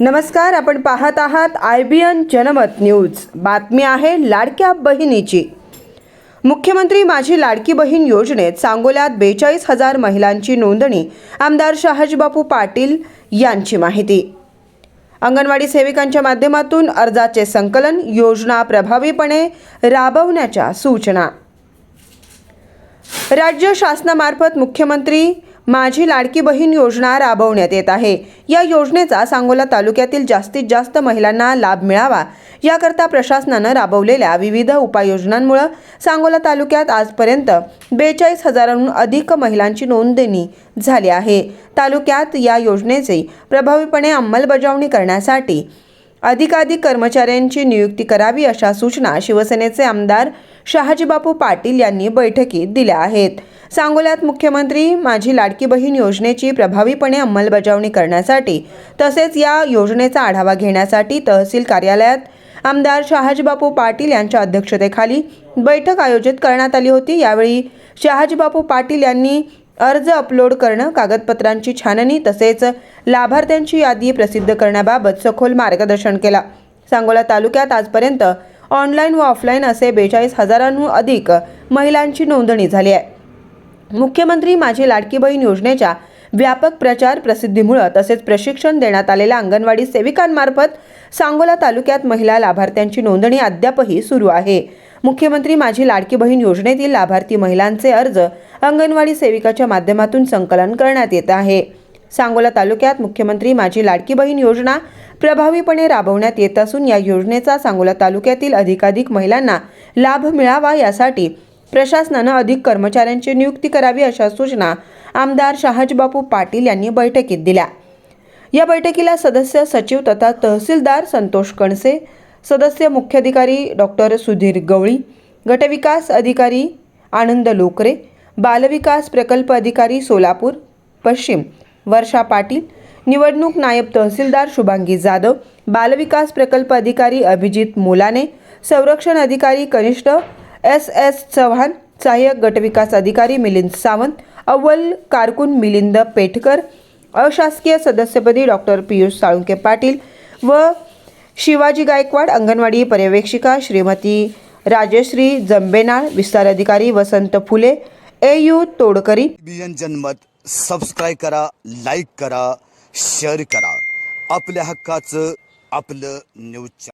नमस्कार आपण पाहत आहात I B N Janmat news. बातमी आहे लाडक्या बहिणीची. मुख्यमंत्री माझी लाडकी बहीण योजनेत सांगोल्यात बेचाळीस हजार महिलांची नोंदणी आमदार शहाजीबापू पाटील यांची माहिती. अंगणवाडी सेविकांच्या माध्यमातून अर्जाचे संकलन योजना प्रभावीपणे राबवण्याच्या सूचना. राज्य शासनामार्फत मुख्यमंत्री माझी लाडकी बहीण योजना राबवण्यात येत आहे. या योजनेचा सांगोला तालुक्यातील जास्तीत जास्त महिलांना लाभ मिळावा याकरता प्रशासनानं राबवलेल्या विविध उपाययोजनांमुळे सांगोला तालुक्यात आजपर्यंत बेचाळीस हजारांहून अधिक महिलांची नोंदणी झाली आहे. तालुक्यात या योजनेची प्रभावीपणे अंमलबजावणी करण्यासाठी अधिकाधिक कर्मचाऱ्यांची नियुक्ती करावी अशा सूचना शिवसेनेचे आमदार शहाजीबापू पाटील यांनी बैठकीत दिल्या आहेत. सांगोल्यात मुख्यमंत्री माझी लाडकी बहीण योजनेची प्रभावीपणे अंमलबजावणी करण्यासाठी तसेच या योजनेचा आढावा घेण्यासाठी तहसील कार्यालयात आमदार शहाजीबापू पाटील यांच्या अध्यक्षतेखाली बैठक आयोजित करण्यात आली होती. यावेळी शहाजीबापू पाटील यांनी अर्ज अपलोड करणं कागदपत्रांची छाननी तसेच लाभार्थ्यांची यादी प्रसिद्ध करण्याबाबत सखोल मार्गदर्शन केला. सांगोला तालुक्यात आजपर्यंत ऑनलाईन व ऑफलाईन असे बेचाळीस हजारांहून अधिक महिलांची नोंदणी झाली आहे. मुख्यमंत्री माझी लाडकी बहीण योजनेच्या व्यापक प्रचार प्रसिद्धीमुळं तसेच प्रशिक्षण देण्यात आलेल्या अंगणवाडी सेविकांमार्फत सांगोला तालुक्यात महिला लाभार्थ्यांची नोंदणी अद्यापही सुरू आहे. मुख्यमंत्री माझी लाडकी बहीण योजनेतील लाभार्थी महिलांचे अर्ज अंगणवाडी सेविकाच्या माध्यमातून संकलन करण्यात येत आहे. सांगोला तालुक्यात मुख्यमंत्री माझी लाडकी बहीण योजना प्रभावीपणे राबवण्यात येत असून या योजनेचा सांगोला तालुक्यातील अधिकाधिक महिलांना लाभ मिळावा यासाठी प्रशासनानं अधिक कर्मचाऱ्यांची नियुक्ती करावी अशा सूचना आमदार शहाजीबापू पाटील यांनी बैठकीत दिल्या. या बैठकीला सदस्य सचिव तथा तहसीलदार संतोष कणसे सदस्य मुख्याधिकारी डॉक्टर सुधीर गवळी गटविकास अधिकारी आनंद लोकरे बालविकास प्रकल्प अधिकारी सोलापूर पश्चिम वर्षा पाटील निवडणूक नायब तहसीलदार शुभांगी जाधव बालविकास प्रकल्प अधिकारी अभिजित मोलाने संरक्षण अधिकारी कनिष्ठ एस एस चव्हाण सहाय्यक गटविकास अधिकारी मिलिंद सावंत अव्वल कारकून मिलिंद पेठकर अशासकीय सदस्यपदी डॉक्टर पियुष साळुंके पाटील व शिवाजी गायकवाड अंगणवाडी पर्यवेक्षिका श्रीमती राजश्री जंबेनाळ विस्तार अधिकारी वसंत फुले ए यू तोडकरी. बियन जनमत सबस्क्राईब करा लाईक करा शेअर करा. आपल्या हक्काचं आपलं न्यूज